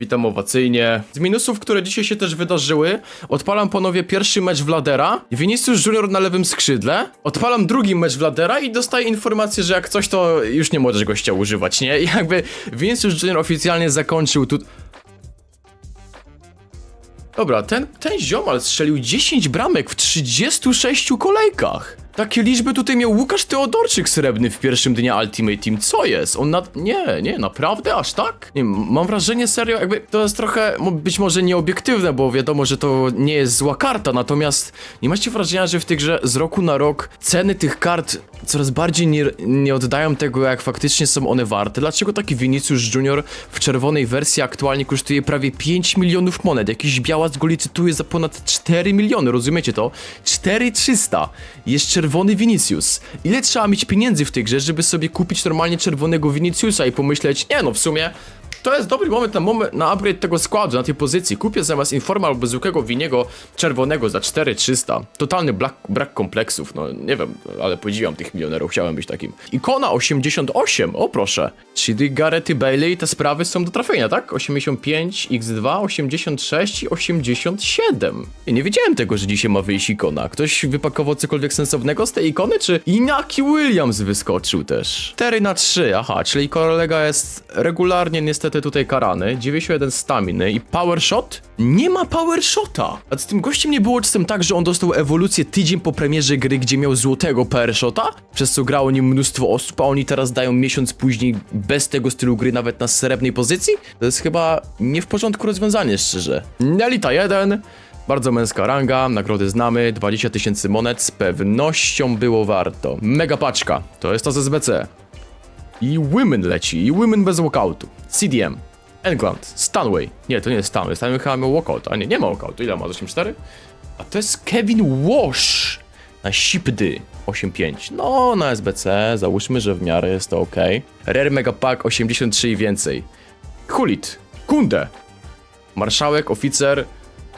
Witam owacyjnie. Z minusów, które dzisiaj się też wydarzyły, odpalam ponownie pierwszy mecz Wladera. Vinicius Junior na lewym skrzydle. Odpalam drugi mecz Wladera i dostaję informację, że jak coś, to już nie możesz gościa używać, nie? I jakby Vinicius Junior oficjalnie zakończył tu... Dobra, ten, ten ziomal strzelił 10 bramek w 36 kolejkach. Takie liczby tutaj miał Łukasz Teodorczyk srebrny w pierwszym dniu Ultimate Team. Co jest? On na... Nie, nie, naprawdę? Aż tak? Nie, mam wrażenie serio, jakby to jest trochę być może nieobiektywne, bo wiadomo, że to nie jest zła karta, natomiast nie macie wrażenia, że w tej grze z roku na rok ceny tych kart coraz bardziej nie, nie oddają tego, jak faktycznie są one warte? Dlaczego taki Vinicius Junior w czerwonej wersji aktualnie kosztuje prawie 5 milionów monet? Jakiś białas go licytuje za ponad 4 miliony, rozumiecie to? 4300 jest czerwony Vinicius. Ile trzeba mieć pieniędzy w tej grze, żeby sobie kupić normalnie czerwonego Viniciusa i pomyśleć, nie no, w sumie to jest dobry moment na, moment na upgrade tego składu, na tej pozycji. Kupię zamiast Informa albo zwykłego winiego czerwonego za 4300. Totalny brak, brak kompleksów, no nie wiem, ale podziwiam tych milionerów, chciałem być takim. Ikona 88, o proszę. Czyli Garety Bailey i te sprawy są do trafienia, tak? 85, X2, 86 i 87. I nie wiedziałem tego, że dzisiaj ma wyjść ikona. Ktoś wypakował cokolwiek sensownego z tej ikony, czy Inaki Williams wyskoczył też? 4 na 3, aha, czyli kolega jest regularnie niestety tutaj karany. 91 staminy i power shot? Nie ma power shota! A z tym gościem nie było czasem tak, że on dostał ewolucję tydzień po premierze gry, gdzie miał złotego power shota? Przez co grało nim mnóstwo osób, a oni teraz dają miesiąc później bez tego stylu gry nawet na srebrnej pozycji? To jest chyba nie w porządku rozwiązanie, szczerze. Nelita 1, bardzo męska ranga, nagrody znamy, 20 tysięcy monet, z pewnością było warto. Mega paczka, to jest to z SBC. I Women leci, i Women bez walkoutu. CDM, England, Stanway. Nie, to nie jest Stanway, Stanway chyba miał walkout, a nie, nie ma walkoutu. Ile ma? 8-4? A to jest Kevin Wash na Sipdy 8.5. No, na SBC, załóżmy, że w miarę jest to ok. Rare Mega Pack 83 i więcej. Hulit, Kunde, marszałek, oficer.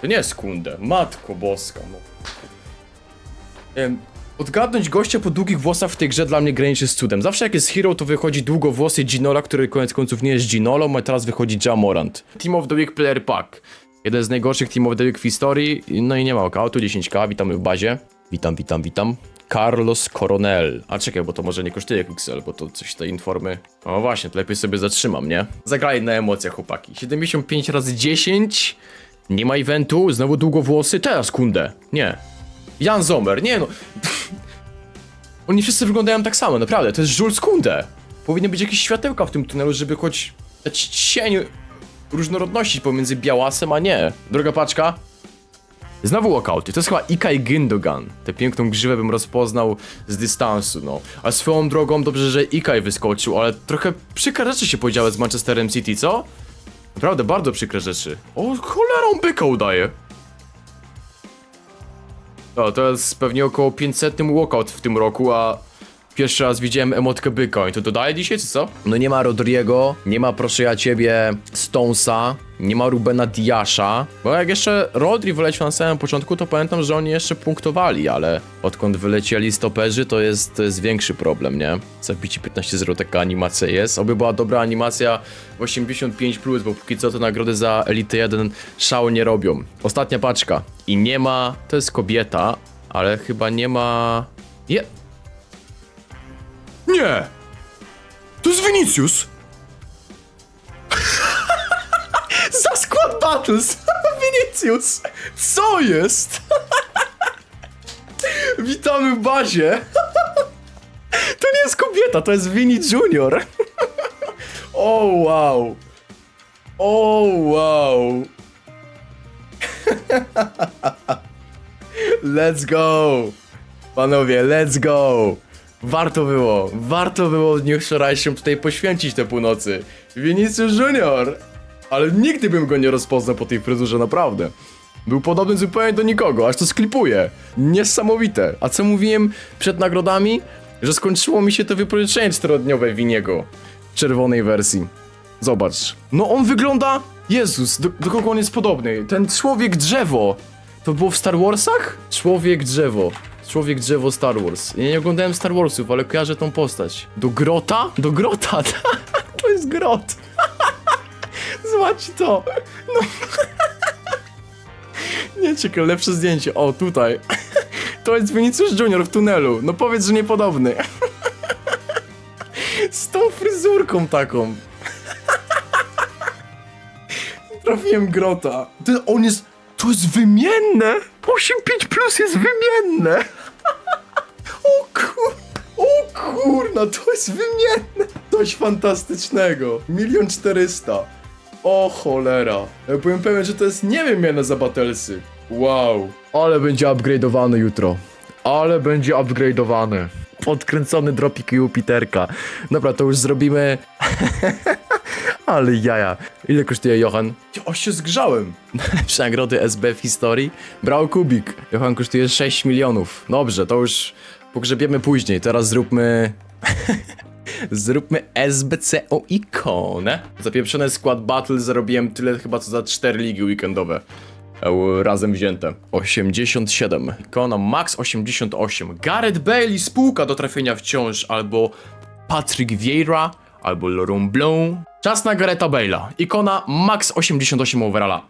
To nie jest Kunde, matko boska, no. Odgadnąć gościa po długich włosach w tej grze dla mnie graniczy z cudem. Zawsze jak jest hero, to wychodzi długowłosy Ginola, który koniec końców nie jest Ginolą, a teraz wychodzi Jamorant. Team of the Week Player Pack. Jeden z najgorszych Team of the Week w historii. No i nie ma okautu, 10k, witamy w bazie. Witam, witam, witam. Carlos Coronel. A czekaj, bo to może nie kosztuje XL, bo to coś tej informy. O właśnie, to lepiej sobie zatrzymam, nie? Zagraj na emocjach, chłopaki. 75 razy 10. Nie ma eventu, znowu długowłosy. Teraz kundę. Nie. Jan Zomer, nie no. Oni wszyscy wyglądają tak samo, naprawdę. To jest Jules Kunde. Powinny być jakieś światełka w tym tunelu, żeby choć dać cień różnorodności pomiędzy Białasem a nie. Droga paczka. Znowu walkouty. To jest chyba Ikai Gündogan. Tę piękną grzywę bym rozpoznał z dystansu, no. A swoją drogą dobrze, że Ikai wyskoczył, ale trochę przykre rzeczy się podziały z Manchesterem City, co? Naprawdę bardzo przykre rzeczy. O, cholerą byka udaje. O, to jest pewnie około 500 walkout w tym roku, a pierwszy raz widziałem emotkę byka. I to dodaje dzisiaj, czy co? No nie ma Rodriego, nie ma proszę ja ciebie Stonesa, nie ma Rubena Diasza. Bo jak jeszcze Rodri wyleciał na samym początku, to pamiętam, że oni jeszcze punktowali, ale odkąd wylecieli stoperzy, to jest, to jest większy problem, nie? Zabici 15-0 taka animacja jest. Oby była dobra animacja w 85+, bo póki co te nagrody za Elite 1 szału nie robią. Ostatnia paczka. I nie ma... To jest kobieta, ale chyba nie ma... Je... Nie! To jest Vinicius! Battles! Vinicius! Co jest? Witamy w bazie! To nie jest kobieta, to jest Vini Junior! O wow! O wow! Let's go! Panowie, let's go! Warto było, warto było w dniu wczorajszym tutaj poświęcić te północy. Vinicius Junior! Ale nigdy bym go nie rozpoznał po tej fryzurze, naprawdę. Był podobny zupełnie do nikogo, aż to sklipuję. Niesamowite. A co mówiłem przed nagrodami? Że skończyło mi się to wypożyczenie czterodniowe Winiego. W czerwonej wersji. Zobacz. No on wygląda... Jezus, do, do kogo on jest podobny? Ten człowiek drzewo. To było w Star Warsach? Człowiek drzewo. Człowiek drzewo Star Wars. Ja nie oglądałem Star Warsów, ale kojarzę tą postać. Do grota? Do grota, to jest grot. Wysłać to. No. Nie, czekaj, lepsze zdjęcie. O, tutaj. To jest Vinicius Junior w tunelu. No powiedz, że niepodobny. Z tą fryzurką taką. Trafiłem grota. Ty, on jest... To jest wymienne! 8.5 plus jest wymienne! O kur... O kurna, to jest wymienne! Coś fantastycznego. Milion czterysta. O cholera. Ja byłem pewien, że to jest niewymienne za Battlesy. Wow. Ale będzie upgrade'owany jutro. Ale będzie upgrade'owany. Podkręcony dropik Jupiterka. Dobra, to już zrobimy... Ale jaja. Ile kosztuje Johan? O, się zgrzałem. Najlepsze nagrody SB w historii. Brał kubik. Johan kosztuje 6 milionów. Dobrze, to już pogrzebiemy później. Teraz zróbmy... Zróbmy SBC o ikonę. Za pieprzony skład Battle zarobiłem tyle chyba co za 4 ligi weekendowe. E, Razem wzięte. 87. Ikona max 88. Gareth Bailey spółka do trafienia wciąż albo Patrick Vieira albo Laurent Blanc. Czas na Garetha Bale'a. Ikona max 88 overalla.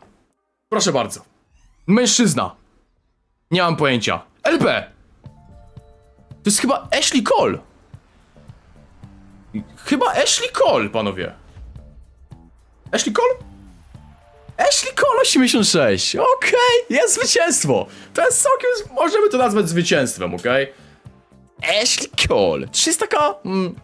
Proszę bardzo. Mężczyzna. Nie mam pojęcia. LB. To jest chyba Ashley Cole. Chyba Ashley Cole, panowie. Ashley Cole? Ashley Cole 86. Okej, jest zwycięstwo. To jest całkiem. Możemy to nazwać zwycięstwem, okej? Ashley Cole. 300k? Mm.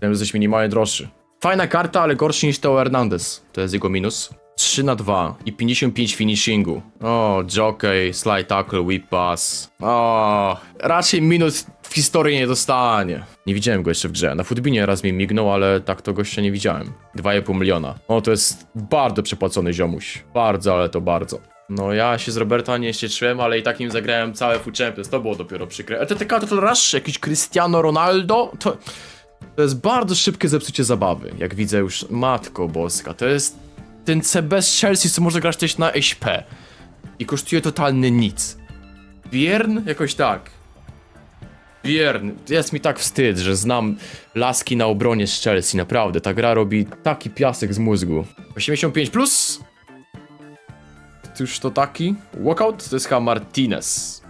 Ten jest minimalnie droższy. Fajna karta, ale gorszy niż Teo Hernandez. To jest jego minus. 3 na 2 i 55 finishingu. O, jockey, slide tackle, whip pass. O, raczej minus w historii nie dostanie. Nie widziałem go jeszcze w grze. Na futbinie raz mi mignął, ale tak to gościa nie widziałem. 2,5 miliona. O, to jest bardzo przepłacony ziomuś. Bardzo, ale to bardzo. No ja się z Roberta nie cieszyłem, ale i tak nim zagrałem całe Food Champions. To było dopiero przykre. LTTK to Rush, jakiś Cristiano Ronaldo, to... To jest bardzo szybkie zepsucie zabawy, jak widzę już, matko boska, to jest ten CB z Chelsea, co może grać też na SP i kosztuje totalny nic. Biern? Jakoś tak. Biern. Jest mi tak wstyd, że znam laski na obronie z Chelsea, naprawdę, ta gra robi taki piasek z mózgu. 85 plus? Już to taki? Walkout to jest chyba Martinez.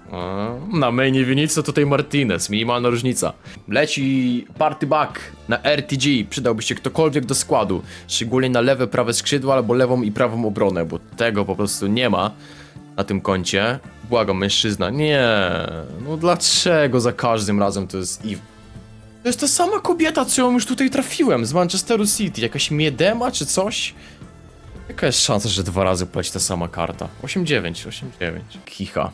Na mainie Vinicio tutaj Martinez, minimalna różnica. Leci party back na RTG, przydałby się ktokolwiek do składu, szczególnie na lewe, prawe skrzydło albo lewą i prawą obronę, bo tego po prostu nie ma na tym koncie. Błagam, mężczyzna, nie, no dlaczego za każdym razem to jest Eve? To jest ta sama kobieta, co ją już tutaj trafiłem, z Manchesteru City, jakaś Miedema czy coś? Jaka jest szansa, że dwa razy poleci ta sama karta? 8-9, 8-9. Kicha.